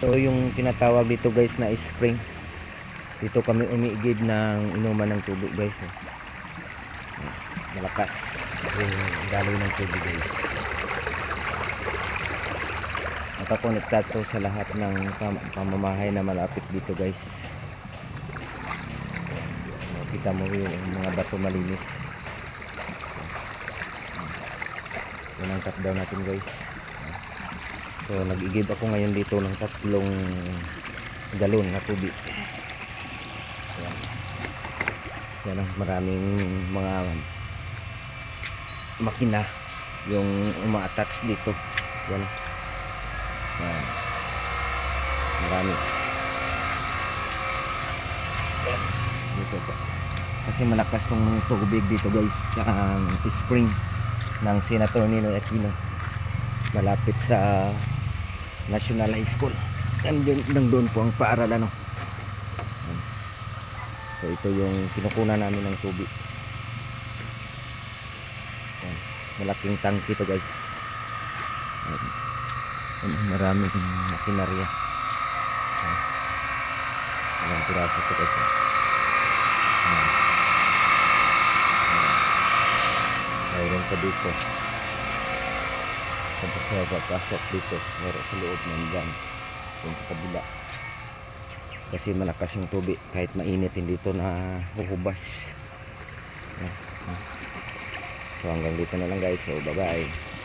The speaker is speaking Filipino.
So yung tinatawag dito guys na spring. Dito kami umiigib ng inuman ng tubig guys. oh. Malakas yung daloy ng tubig guys. Nakakonekta to sa lahat ng pam- pamamahay na malapit dito guys. Kita mo yung mga bato malinis. Yan ang tap down natin guys. So nag-igib ako ngayon dito ng tatlong galon na tubig. Yan. Yan ang maraming mga makina yung uma-attach dito. Yan. Yan. Marami. Dito po. Kasi malakas tong tubig dito guys sa um, spring ng Senator Ninoy Aquino malapit sa National High School nandun, nandun po ang paaralan no? so ito yung kinukunan namin ng tubig Yan. malaking tangki to guys Yan. Maraming makinarya ilang piraso to guys mayroon pa dito tapos sa papasok dito. Meron sa loob nandyan yung sa kabila. Kasi malakas yung tubig. Kahit mainit hindi ito na huhubas. Yan. so hanggang dito na lang guys. So bye bye